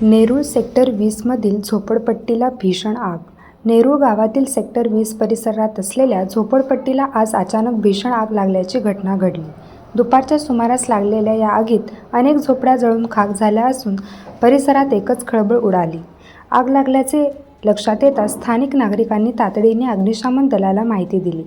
Nerul sector वीसमधील झोपडपट्टीला भीषण आग. नेरूळ गावातील सेक्टर वीस परिसरात असलेल्या झोपडपट्टीला आज अचानक भीषण आग लागल्याची घटना घडली. दुपारच्या सुमारास लागलेल्या या आगीत अनेक झोपड्या जळून खाक झाल्या असून परिसरात एकच खळबळ उडाली. आग लागल्याचे लक्षात येताच स्थानिक नागरिकांनी तातडीने अग्निशमन दलाला माहिती दिली.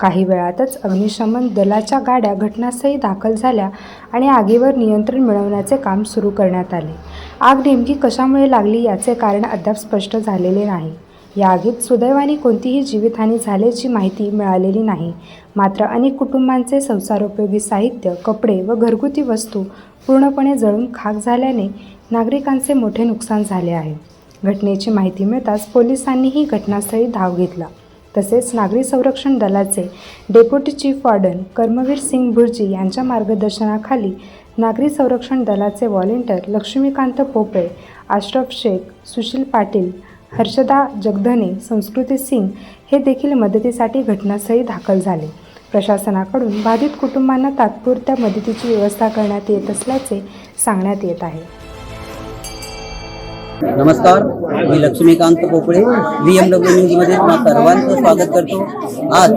काही वेळातच अग्निशमन दलाच्या गाड्या घटनास्थळी दाखल झाल्या आणि आगीवर नियंत्रण मिळवण्याचे काम सुरू करण्यात आले. आग नेमकी कशामुळे लागली याचे कारण अद्याप स्पष्ट झालेले नाही. या आगीत सुदैवाने कोणतीही जीवितहानी झाल्याची माहिती मिळालेली नाही. मात्र अनेक कुटुंबांचे संसारोपयोगी साहित्य कपडे व घरगुती वस्तू पूर्णपणे जळून खाक झाल्याने नागरिकांचे मोठे नुकसान झाले आहे. घटनेची माहिती मिळताच पोलिसांनीही घटनास्थळी धाव घेतला. तसेच नागरी संरक्षण दलाचे deputy chief warden Karmaveer Singh Bhurji यांच्या मार्गदर्शनाखाली नागरी संरक्षण दलाचे व्हॉलेंटियर लक्ष्मीकांत पोपळे आश्रफ शेख सुशील पाटील हर्षदा जगधने संस्कृती सिंग हे देखील मदतीसाठी घटनास्थळी दाखल झाले. प्रशासनाकडून बाधित कुटुंबांना तात्पुरत्या मदतीची व्यवस्था करण्यात येत असल्याचे सांगण्यात येत आहे. नमस्कार मी Laxmikant Popale V M W न्यूजमध्ये तुम्हा सर्वांचं स्वागत करतो. आज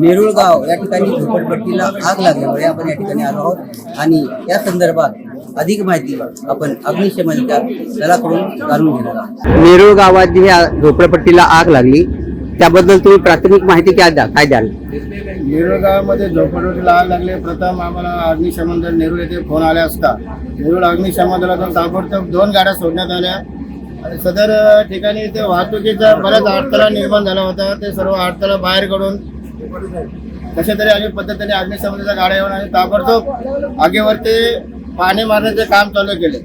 नेरुळ गाव या ठिकाणी झोपडपट्टीला आग लागल्यामुळे आपण या ठिकाणी आलो आहोत. आणि या संदर्भात अधिक माहिती आपण अग्निशमनच्या दलाकडून जाणून घेणार आहोत. नेरुळ गावात जी ह्या झोपडपट्टीला आग लागली. त्याबद्दल तुम्ही प्राथमिक माहिती काय द्या काय द्याल? नेरूळ गावामध्ये झोपडपट्टीला आग लागले. प्रथम आम्हाला अग्निशमन दल नेरूळ येथे फोन आले असता. नेरूळ अग्निशमन दलातून ताबडतोब दोन गाड्या सोडण्यात आल्या. आणि सदर ठिकाणी ते वाहतुकीचा बराच अडथळा निर्माण झाला होता. ते सर्व अडथळा बाहेर काढून कशा तरी आम्ही पद्धतीने अग्निशमनाच्या गाड्या येऊन आणि ताबडतोब आगीवरती पाणी मारण्याचे काम चालू केले.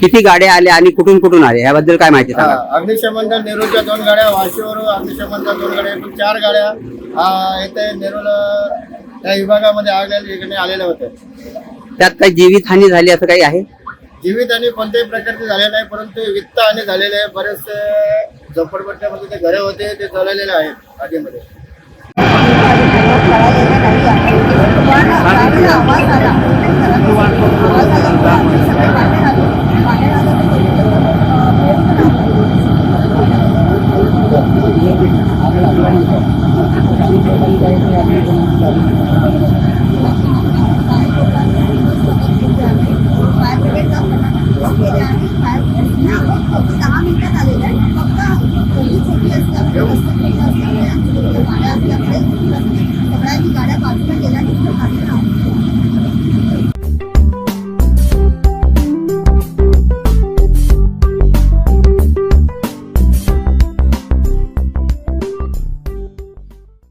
किती गाड्या आल्या आणि कुठून कुठून आल्या? याबद्दल काय माहिती सांगा. अग्निशमन दल नेरूळच्या दोन गाड्या वाशीवरून अग्निशमनच्या दोन गाड्या एकूण चार गाड्या आ, इथे नेरूळ त्या विभागामध्ये आग लागली आलेल्या होत्या. त्यात काही जीवितहानी झाली असं काही आहे? जीवित आणि कोणत्याही प्रकारचे झाले नाही परंतु वित्त आणि झालेले आहे बरेचसे झोपडपट्ट्यामध्ये ते घरे होते ते जळलेले आहेत आगीमध्ये छोटी गाड्या असल्यामुळे सगळ्यांनी गाड्या बाजूला गेल्या